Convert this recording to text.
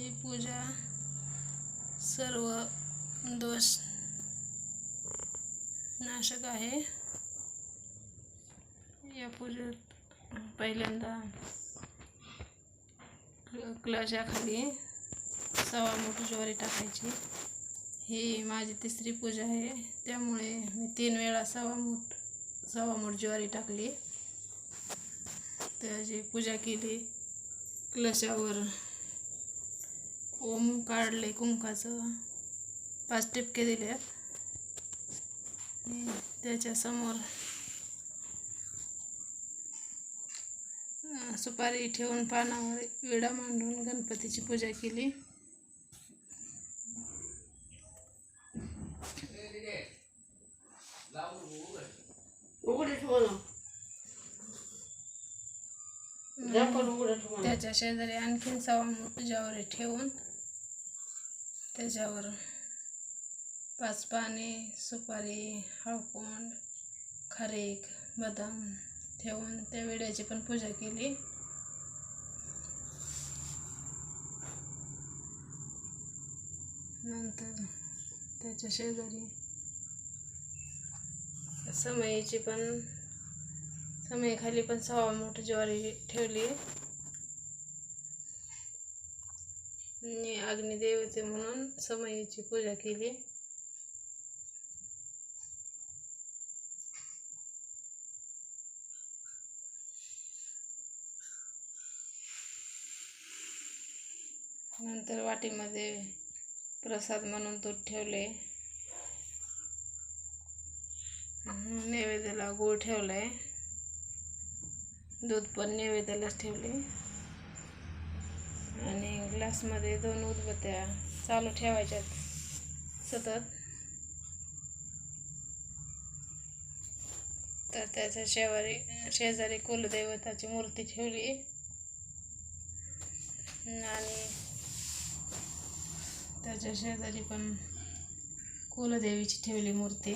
ही पूजा सर्व दोष नाशक आहे. या पूजेत पहिल्यांदा क्ल- क्लशाखाली सवा मूठ ज्वारी टाकायची. ही माझी तिसरी पूजा आहे. त्यामुळे मी तीन वेळा सवा मूठ सवा मूठ ज्वारी टाकली. त्याची पूजा केली क्लशावर ओम काढले कुंकाचं. पाच टिपके दिल्यात आणि त्याच्यासमोर सुपारी ठेवून पानावर विडा मांडून गणपतीची पूजा केली. त्याच्या शेजारी आणखीन सवा ज्वारी ठेवून त्याच्यावर पाच पाने सुपारी हळकुंड खारीक बदाम ठेवून त्या विड्याची पण पूजा केली. नंतर त्याच्या शेजारी समईची पण समईखाली पण सहा मोठी ज्वारी ठेवली आणि अग्निदेवते म्हणून समईची पूजा केली. नंतर वाटीमध्ये प्रसाद म्हणून दूध ठेवले. नैवेद्याला गूळ ठेवलाय. दूध पण नैवेद्यालाच ठेवले. ग्लासमध्ये दोन उदबत्त्या चालू ठेवायच्यात. सतत. तर त्याच्या शेवारी शेजारी कुलदैवताची मूर्ती ठेवली. आणि त्याच्या शेजारी पण कुलदेवीची ठेवली मूर्ती.